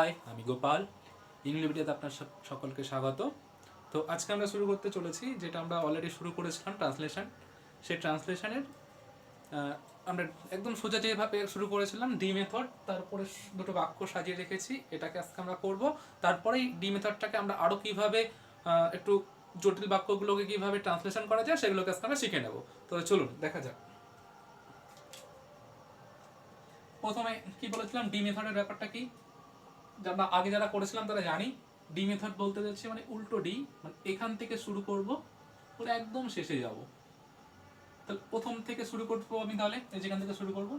High, আমি গোপাল। ইংলিভিডিয়াতে আপনার সকলকে স্বাগত। তো আজকে আমরা শুরু করতে চলেছি, যেটা আমরা অলরেডি শুরু করেছিলাম ট্রান্সলেশন সেই ট্রান্সলেশনের আমরা একদম সোজা যেভাবে শুরু করেছিলাম ডি মেথড তারপরে দুটো বাক্য সাজিয়ে রেখেছি, এটাকে আজকে আমরা করব। তারপরেই ডি মেথডটাকে আমরা আরও কীভাবে একটু জটিল বাক্যগুলোকে কীভাবে ট্রান্সলেশন করা যায়, সেগুলোকে আজকে আমরা শিখে নেব। তো চলুন, দেখা যাক। প্রথমে কি বলেছিলাম? ডি মেথডের ব্যাপারটা কি? আমরা আগে যারা করেছিলাম তারা জানি। ডি মেথড বলতে যাচ্ছি মানে উল্টো ডি মানে এখান থেকে শুরু করব পুরো একদম শেষে যাব। তাহলে প্রথম থেকে শুরু করব আমি তাহলে যেখান থেকে শুরু করব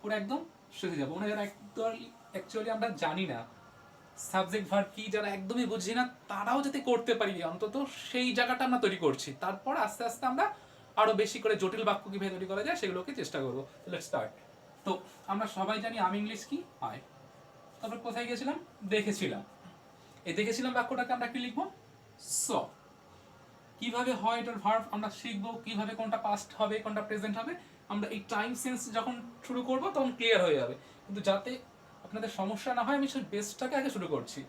পুরো একদম শেষে যাব। মানে যারা অ্যাকচুয়ালি আমরা জানি না সাবজেক্ট ভার্ব কি যারা একদমই বুঝি না, তারাও যাতে করতে পারি, অন্তত সেই জায়গাটা আমরা তৈরি করছি। তারপর আস্তে আস্তে আমরা আরও বেশি করে জটিল বাক্য কীভাবে তৈরি করা যায়, সেগুলোকে চেষ্টা করব। লেটস স্টার্ট তো আমরা সবাই জানি, আমি ইংলিশ কি? আয় তারপর কোথায় গেছিলাম দেখেছিলাম। এই দেখেছিলাম বাক্যটাকে আমরা কি লিখব? স। কীভাবে হয় এটার ভার্ব আমরা শিখব কীভাবে কোনটা পাস্ট হবে, কোনটা প্রেজেন্ট হবে। আমরা এই টাইম সেন্স যখন শুরু করব, তখন ক্লিয়ার হয়ে যাবে। কিন্তু যাতে আপনাদের সমস্যা না হয়, আমি সেই বেসটাকে আগে শুরু করছি।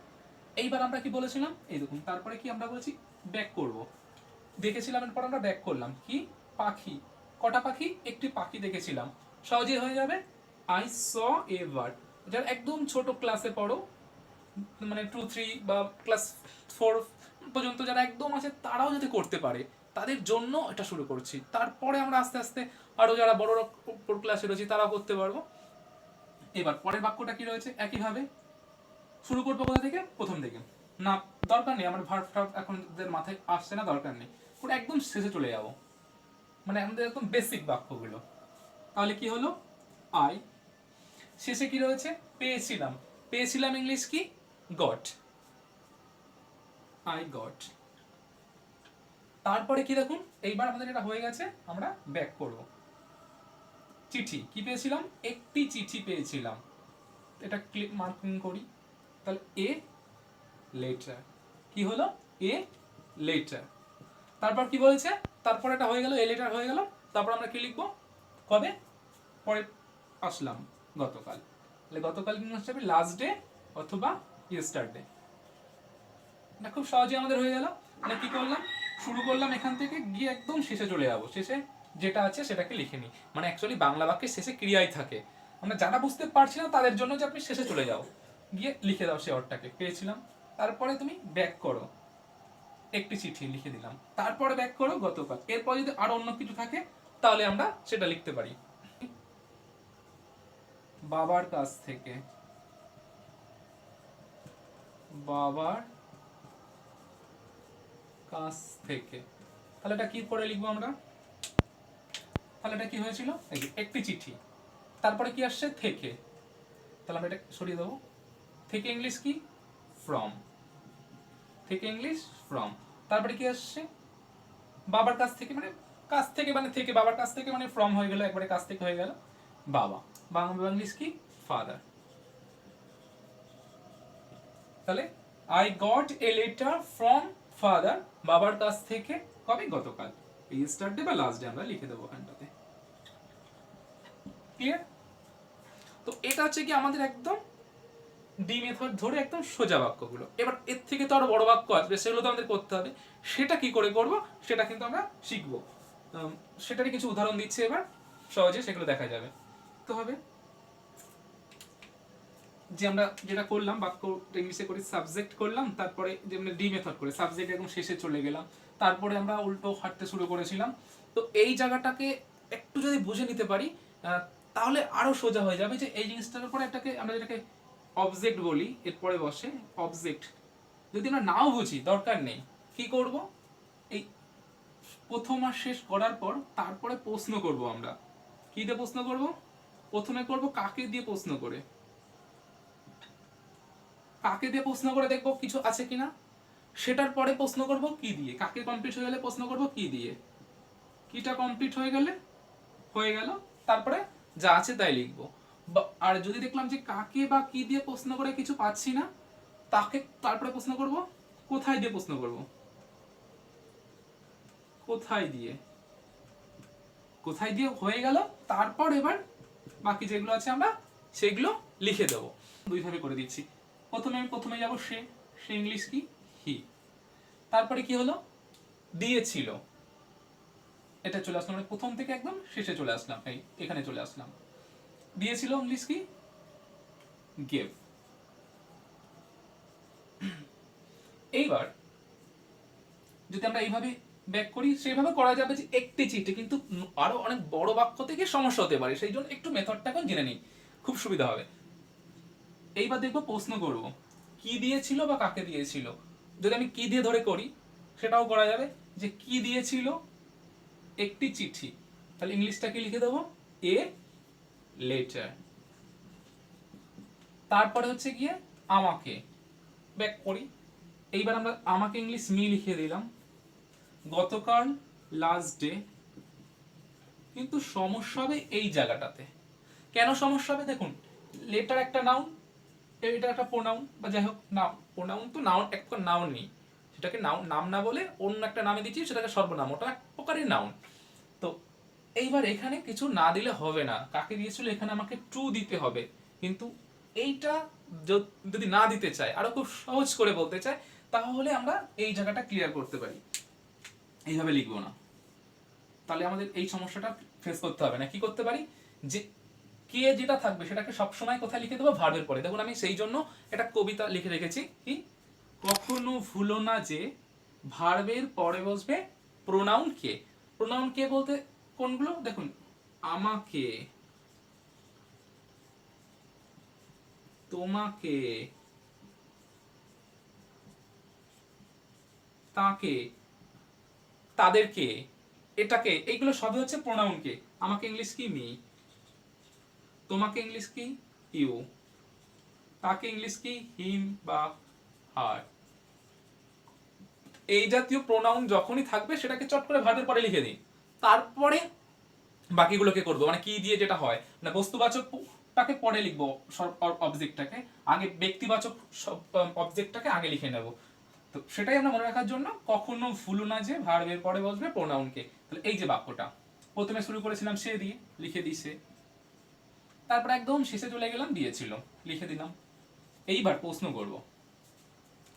এইবার আমরা কি বলেছিলাম? এই দেখুন, তারপরে কি আমরা বলেছি? ব্যাক করব। দেখেছিলাম, এরপর আমরা ব্যাক করলাম। কি? পাখি। কটা পাখি? একটি পাখি দেখেছিলাম। সহজে হয়ে যাবে? আই স এ ওয়ার্ড যারা একদম ছোট ক্লাসে পড়ো। মানে টু থ্রি বা ক্লাস ফোর পর্যন্ত যারা একদম আছে, তারাও যাতে করতে পারে, তাদের জন্য এটা শুরু করছি। তারপরে আমরা আস্তে আস্তে আরও যারা বড় ক্লাসে রয়েছে, তারাও করতে পারব। এবার পরের বাক্যটা কি রয়েছে? একইভাবে। শুরু করব কোথা থেকে? প্রথম থেকে না, দরকার নেই, আমার ভার্ব টার্ব এখন মাথায় আসছে না, দরকার নেই। পুরো একদম শেষে চলে যাব। মানে আমাদের একদম বেসিক বাক্যগুলো। তাহলে কি হলো? আই শেষে কি রয়েছে? পেয়েছিলাম। পেয়েছিলাম ইংলিশ কি? গট আই গট তারপরে কি দেখুন? এইবার আমাদের এটা হয়ে গেছে, আমরা ব্যাক করব। চিঠি, কি পেয়েছিলাম? একটি চিঠি পেয়েছিলাম। এটা ক্লিক মার্কিং করি। তাহলে এ লেটার কি হলো? এ লেটার তারপর কি বলেছে? তারপর এটা হয়ে গেল এ লেটার হয়ে গেল। তারপর আমরা কি লিখব? কবে? পরে আসলাম। গতকাল। তাহলে গতকাল কি হবে? লাস্ট ডে অথবা ইয়েস্টারডে এটা খুব সহজে আমাদের হয়ে গেল। মানে কি করলাম? শুরু করলাম এখান থেকে, গিয়ে একদম শেষে চলে যাব। শেষে যেটা আছে সেটাকে লিখে নিই। মানে অ্যাকচুয়ালি বাংলা বাক্যের শেষে ক্রিয়াই থাকে। আমরা যারা বুঝতে পারছি না তাদের জন্য যে আপনি শেষে চলে যাও। গিয়ে লিখে দাও সে অর্ডটাকে। পেয়েছিলাম। তারপরে তুমি ব্যাক করো। একটি চিঠি লিখে দিলাম। তারপরে ব্যাক করো গতকাল। এরপর যদি আরও অন্য কিছু থাকে, তাহলে আমরা সেটা লিখতে পারি। বাবার কাছ থেকে। বাবার কাছ থেকে। তাহলে এটা কি করে লিখব আমরা? তাহলে এটা কি হয়েছিল? একটি চিঠি। তারপরে কি আসছে? থেকে। তাহলে আমরা এটা সরিয়ে দেবো। থেকে ইংলিশ কি? ফ্রম। থেকে ইংলিশ ফ্রম। তারপরে কি আসছে? বাবার কাছ থেকে মানে কাছ থেকে মানে থেকে। বাবার কাছ থেকে মানে ফ্রম হয়ে গেল, একবারে কাছ থেকে হয়ে গেল। বাবা। বাংলা ইংলিশ কি? ফাদার তাহলে I got a letter from father বাবার কাছ থেকে কবে? গতকাল। এই স্টার্ট ডে বা লাস্ট ডে আমরা লিখে দেবো ওখানটাতে। ক্লিয়ার তো এটা হচ্ছে কি আমাদের একদম ডি মেথড ধরে একদম সোজা বাক্যগুলো। এবার এর থেকে তো আরও বড় বাক্য আসবে, সেগুলো তো আমাদের করতে হবে। সেটা কি করে করব? সেটা কিন্তু আমরা শিখব। সেটারই কিছু উদাহরণ দিচ্ছি এবার। সহজে সেগুলো দেখা যাবে। তো হবে। যে আমরা যেটা করলাম, বাক্য ইংলিশে করে সাবজেক্ট করলাম, তারপরে যেমন ডি মেথড করে সাবজেক্ট একদম শেষে চলে গেলাম। তারপরে আমরা উল্টো হাঁটতে শুরু করেছিলাম। তো এই জায়গাটাকে একটু যদি বুঝে নিতে পারি তাহলে আরও সোজা হয়ে যাবে যে এই জিনিসটার উপরে একটাকে আমরা যেটাকে অবজেক্ট বলি, এরপরে বসে অবজেক্ট যদি আমরা নাও বুঝি, দরকার নেই। কি করব? এই প্রথম আর শেষ করার পর তারপরে প্রশ্ন করব আমরা। কি দিয়ে প্রশ্ন করব? প্রথমে করব কাকে দিয়ে প্রশ্ন করে। কাকে দিয়ে প্রশ্ন করে দেখব কিছু আছে কিনা? সেটার পরে প্রশ্ন করব কি দিয়ে? কাকে কমপ্লিট হয়ে গেলে প্রশ্ন করব কি দিয়ে? কিটা কমপ্লিট হয়ে গেলে? হয়ে গেল। তারপরে যা আছে তাই লিখব। আর যদি দেখলাম যে কাকে বা কি দিয়ে প্রশ্ন করে কিছু পাচ্ছি না, তাকে তারপরে প্রশ্ন করব, কোথায় দিয়ে প্রশ্ন করব? কোথায় দিয়ে? কোথায় দিয়ে হয়ে গেল? তারপর এবার বাকি যেগুলো আছে আমরা সেগুলো লিখে দেবো। দুইভাবে করে দিচ্ছি। প্রথমে আমি প্রথমে যাব সে। সে ইংলিশ কি? হি। তারপরে কি হলো? দিয়েছিল। এটা চলে আসলাম মানে প্রথম থেকে একদম শেষে চলে আসলাম। এই এখানে চলে আসলাম। দিয়েছিল ইংলিশ কি? গেভ। এইবার যদি আমরা এইভাবে ব্যাক করি সেভাবে করা যাবে যে একটি চিঠি, কিন্তু আরও অনেক বড় বাক্য থেকে সমস্যা হতে পারে, সেই জন্য একটু মেথডটা এখন জেনে নিই, খুব সুবিধা হবে। এইবার দেখব প্রশ্ন করব, কি দিয়েছিল বা কাকে দিয়েছিল? যদি আমি কি দিয়ে ধরে করি, সেটাও করা যাবে, যে কি দিয়েছিল একটি চিঠি। তাহলে ইংলিশটা কি লিখে দেবো? এ লেটার তারপরে হচ্ছে গিয়ে আমাকে ব্যাক করি। এইবার আমরা আমাকে ইংলিশ মি লিখে দিলাম। গতকাল লাস্ট ডে কিন্তু সমস্যা হবে এই জায়গাটাতে। কেন সমস্যা হবে? দেখুন লেটার একটা নাউন এটা একটা প্রোনাউন বা যাই হোক নাম প্রোনাউন তো নাউন এক নাউন নেই। সেটাকে নাউন নাম না বলে অন্য একটা নামে দিচ্ছি, সেটাকে সর্বনাম, ওটা এক প্রকারের নাউন তো এইবার এখানে কিছু না দিলে হবে না। কাকে দিয়েছিল? এখানে আমাকে টু দিতে হবে। কিন্তু এইটা যদি না দিতে চায়, আরও খুব সহজ করে বলতে চায়, তাহলে আমরা এই জায়গাটা ক্লিয়ার করতে পারি। এইভাবে লিখব না। তাহলে আমাদের এই সমস্যাটা ফেস করতে হবে না। কি করতে পারি? যে কে যেটা থাকবে সেটাকে সবসময় কোথায় লিখে দেবো? ভার্বের পরে। দেখুন, আমি সেই জন্য একটা কবিতা লিখে রেখেছি, কি? কখনো ভুলো না যে ভার্বের পরে বসবে প্রোনাউন কে। প্রোনাউন কে বলতে কোনগুলো? দেখুন, আমাকে, তোমাকে, তাকে তাদেরকে, এটাকে, এইগুলো সবই হচ্ছে প্রোনাউন কে আমাকে ইংলিশ কি? মি। তোমাকে ইংলিশ কি? ইউ। তাকে ইংলিশ কি? হিম বা হার। এই জাতীয় প্রোনাউন যখনই থাকবে, সেটাকে চট করে ভার্বের পরে লিখে দিই তারপরে বাকিগুলোকে করব। মানে কি দিয়ে যেটা হয়? মানে বস্তুবাচকটাকে পরে লিখব অবজেক্টটাকে আগে ব্যক্তিবাচক অবজেক্টটাকে আগে লিখে নেব। তো সেটাই আমরা মনে রাখার জন্য কখনো ভুলো না যে ভার্বের পরে বসবে প্রোনাউনকে তাহলে এই যে বাক্যটা, প্রথমে শুরু করেছিলাম সে দিয়ে, লিখে সে। তারপর একদম শেষে চলে গেলাম দিয়েছিল, লিখে দিলাম। এইবার প্রশ্ন করব।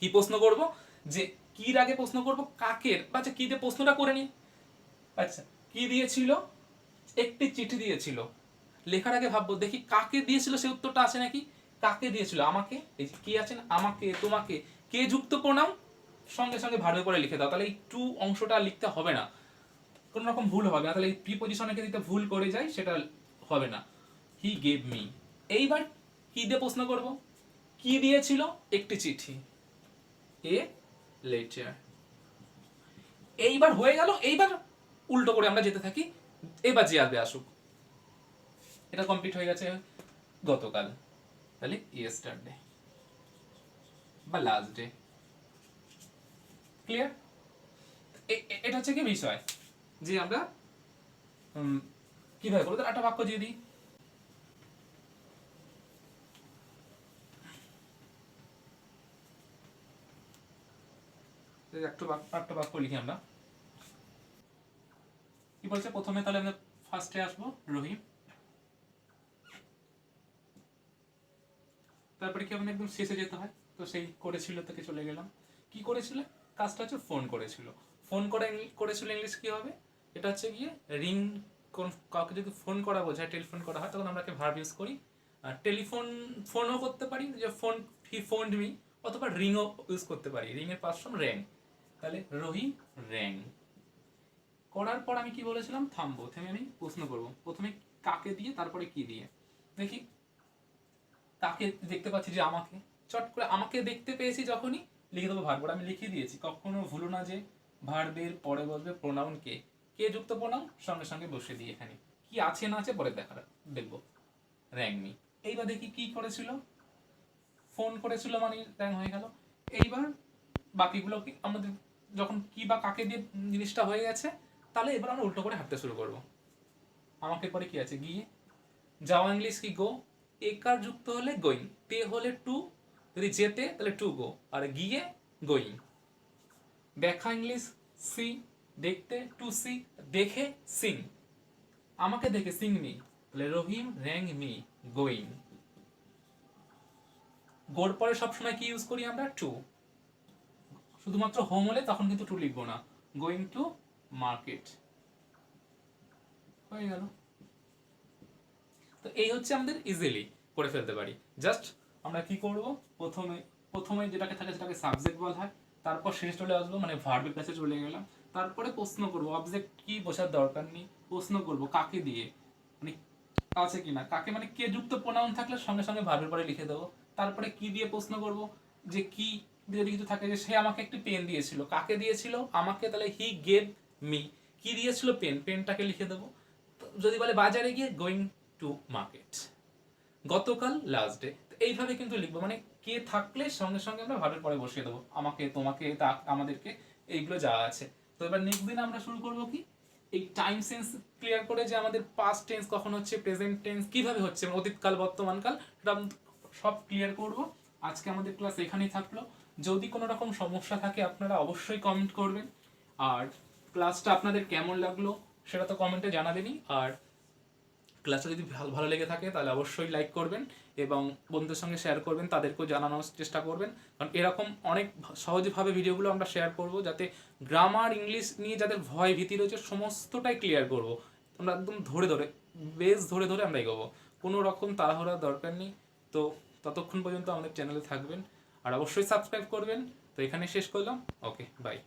কি প্রশ্ন করব? যে কির আগে প্রশ্ন করব, কাকের? আচ্ছা কি দিয়ে প্রশ্নটা করে নি আচ্ছা কি দিয়েছিল? একটি চিঠি দিয়েছিল। লেখার আগে ভাববো, দেখি কাকে দিয়েছিল সে উত্তরটা আছে নাকি? কাকে দিয়েছিল? আমাকে? এই কি আছে আমাকে, তোমাকে। কে যুক্ত প্রণাম সঙ্গে সঙ্গে ভার্বে করে লিখে দাও, তাহলে এই টু অংশটা লিখতে হবে না। কোনো রকম ভুল হবে না, তাহলে এই প্রিপোজিশনকে দিতে ভুল করে যাই সেটা হবে না। হি গেভ মি এইবার কি দিয়ে প্রশ্ন করব? কি দিয়েছিল? একটি চিঠি। এ লেটার এইবার হয়ে গেল, এইবার উল্টো করে আমরা যেতে থাকি। এবার যে আসবে, আসুক। এটা কমপ্লিট হয়ে গেছে গতকাল, তাহলে ইয়েস্টারডে বা লাস্ট ডে ক্লিয়ার এটা হচ্ছে কি বিষয়? যে আমরা কীভাবে তাহলে একটা বাক্য দিয়ে দিই। একটা বাক্য লিখি আমরা। কি বলছে? প্রথমে তাহলে আমরা ফার্স্টে আসব, রহিম। তারপরে কি আমাদের একদম শেষে যেতে হয়? তো সেই করেছিল থেকে চলে গেলাম। কি করেছিল? কাজটা হচ্ছে ফোন করেছিল। ফোন করে করেছিল ইংলিশ কি হবে? এটা হচ্ছে গিয়ে রিং কোন, কাউকে যদি ফোন করা বোঝায়, টেলিফোন করা হয়, তখন আমরা ভার্ব ইউজ করি। আর টেলিফোন, ফোনও করতে পারি, যে ফোন, হি ফোন মি, অথবা রিংও ইউজ করতে পারি। রিং এর পাঁচশো র্যাং তাহলে রহিম র্যাং করার পর আমি কি বলেছিলাম? থামবো। থেমে আমি প্রশ্ন করব। প্রথমে কাকে দিয়ে, তারপরে কি দিয়ে? দেখি। তাকে দেখতে পাচ্ছি যে আমাকে। চট করে আমাকে দেখতে পেয়েছি যখনই লিখে দেবো ভার্ব। আমি লিখে দিয়েছি। কখনো ভুলো না যে ভার্বের পরে বসবে প্রোনাউন কে। কে যুক্ত প্রোনাউন সঙ্গে সঙ্গে বসে দিই এখানে। কি আছে না আছে পরে দেখা দেখব। র্যাংমি। এইবার দেখি কি করেছিল। ফোন করেছিল মানে র্যাং হয়ে গেল। এইবার বাকিগুলো আমাদের যখন কি বা কাকে দিয়ে জিনিসটা হয়ে গেছে, তাহলে এবার আমরা উল্টো করে হাঁটতে শুরু করব। আমাকে পরে কি আছে? গিয়ে যাওয়া ইংলিশ কি গো? একার যুক্ত হলে গোয়িং। তে হলে টু যদি যেতে, তাহলে টু গো আর গিয়ে গোয়িং দেখা ইংলিশ সি দেখতে টু সি দেখে সিং আমাকে দেখে সিং মি তাহলে রহিম র্যাং মি গোয়িং গোর পরে সবসময় কি ইউজ করি আমরা? টু শুধুমাত্র হোম হলে তখন কিন্তু টু লিখব না। গোয়িং টু মার্কেট হয়ে গেল। তো এই হচ্ছে আমাদের ইজিলি করে ফেলতে পারি। জাস্ট আমরা কি করব? প্রথমে প্রথমে যেটাকে থাকে সেটাকে সাবজেক্ট বলা হয়। তারপর শেষ চলে আসব মানে ভার্বের কাছে চলে গেলাম। তারপরে প্রশ্ন করব অবজেক্ট কি বোঝার দরকার নেই? প্রশ্ন করব, কাকে দিয়ে? মানে আছে কিনা? কাকে মানে কে যুক্ত প্রোনাউন থাকলে সঙ্গে সঙ্গে ভার্বের পরে লিখে দেবো। তারপরে কি দিয়ে প্রশ্ন করব? যে কি যদি কিছু থাকে যে সে আমাকে একটি পেন দিয়েছিল। কাকে দিয়েছিল? আমাকে, তাহলে হি গেভ মি কি দিয়েছিল? পেন পেনটাকে লিখে দেবো। যদি বলে বাজারে গিয়ে গোয়িং টু মার্কেট গতকাল লাস্ট ডে এইভাবে কিন্তু লিখব। মানে কে থাকলে সঙ্গে সঙ্গে আমরা ভাবের পরে বসিয়ে দেবো। আমাকে, তোমাকে আমাদেরকে এইগুলো যা আছে। তো এবার নেক্সট দিন আমরা শুরু করব কি? এই টাইম সেন্স ক্লিয়ার করে যে আমাদের পাস্ট টেন্স কখন হচ্ছে প্রেজেন্ট টেন্স কীভাবে হচ্ছে মানে অতীতকাল, বর্তমানকাল, সেটা সব ক্লিয়ার করব। আজকে আমাদের ক্লাস এখানেই থাকল। যদি কোনো রকম সমস্যা থাকে, আপনারা অবশ্যই কমেন্ট করবেন। আর ক্লাসটা আপনাদের কেমন লাগল, সেটা তো কমেন্টে জানাবেনই। আর ক্লাসটা যদি ভালো ভালো লেগে থাকে, তাহলে অবশ্যই লাইক করবেন এবং বন্ধুদের সঙ্গে শেয়ার করবেন, তাদেরকেও জানানোর চেষ্টা করবেন। কারণ এরকম অনেক সহজভাবে ভিডিওগুলো আমরা শেয়ার করব যাতে গ্রামার ইংলিশ নিয়ে যাদের ভয় ভীতি রয়েছে, সমস্তটাই ক্লিয়ার করব। আমরা একদম ধরে ধরে বেশ ধরে ধরে আমরা এগোবো। কোনো রকম তাড়াহুড়ার দরকার নেই। তো ততক্ষণ পর্যন্ত আমাদের চ্যানেলে থাকবেন। আর অবশ্যই সাবস্ক্রাইব করবেন। তো এখানে শেষ করলাম। Okay bye